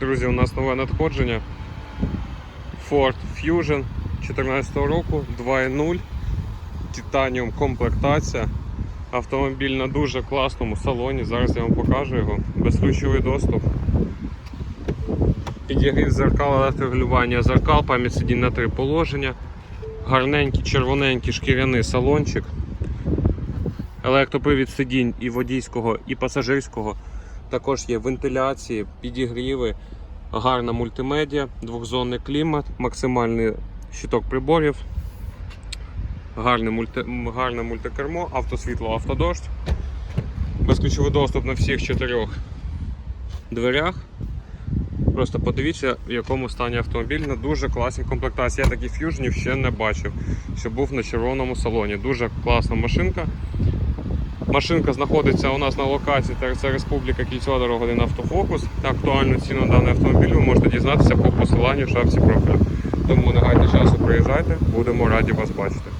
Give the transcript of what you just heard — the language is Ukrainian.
Друзі, у нас нове надходження. Ford Fusion 2014 року 2.0. Titanium комплектація. Автомобіль на дуже класному салоні. Зараз я вам покажу його. Безключовий доступ. Підігрів зеркал, електрорегулювання зеркал, пам'ять сидінь на три положення. Гарненький, червоненький шкіряний салончик. Електропривід сидінь і водійського, і пасажирського. Також є вентиляції, підігріви, гарна мультимедіа, двохзонний клімат, максимальний щиток приборів, гарне, мульти, гарне мультикермо, автосвітло, автодощ, безключовий доступ на всіх чотирьох дверях. Просто подивіться, в якому стані автомобіль на дуже класній комплектації. Я таких ф'южнів ще не бачив, що був на червоному салоні. Дуже класна машинка. Машинка знаходиться у нас на локації це Республіка Кільцева дорога 1 автофокус. Актуальну ціну даного автомобілю ви можете дізнатися по посиланню в шапці профілю. Тому не часу, приїжджайте, будемо раді вас бачити.